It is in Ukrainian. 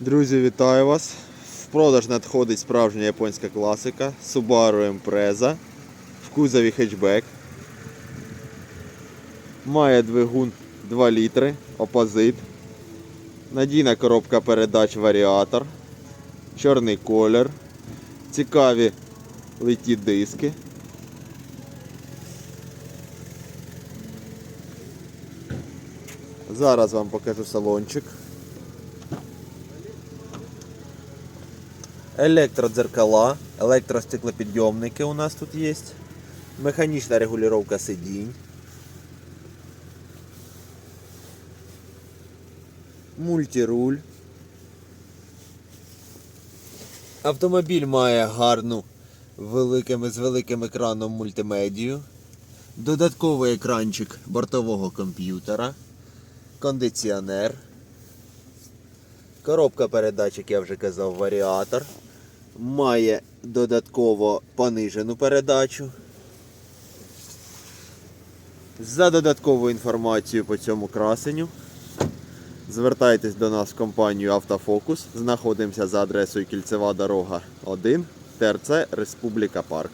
Друзі, вітаю вас! В продаж надходить справжня японська класика Subaru Impreza в кузові хетчбек. Має двигун 2 літри, опозит. Надійна коробка передач варіатор. Чорний колір. Цікаві литі диски. Зараз вам покажу салончик. Електродзеркала, електростеклопідйомники у нас тут є. Механічна регулювання сидінь. Мультируль. Автомобіль має гарну великим, з великим екраном мультимедію. Додатковий екранчик бортового комп'ютера. Кондиціонер. Коробка передач, як я вже казав, варіатор. Має додатково понижену передачу. За додаткову інформацію по цьому красенню. Звертайтесь до нас в компанію Автофокус. Знаходимося за адресою Кільцева дорога 1, ТРЦ Республіка Парк.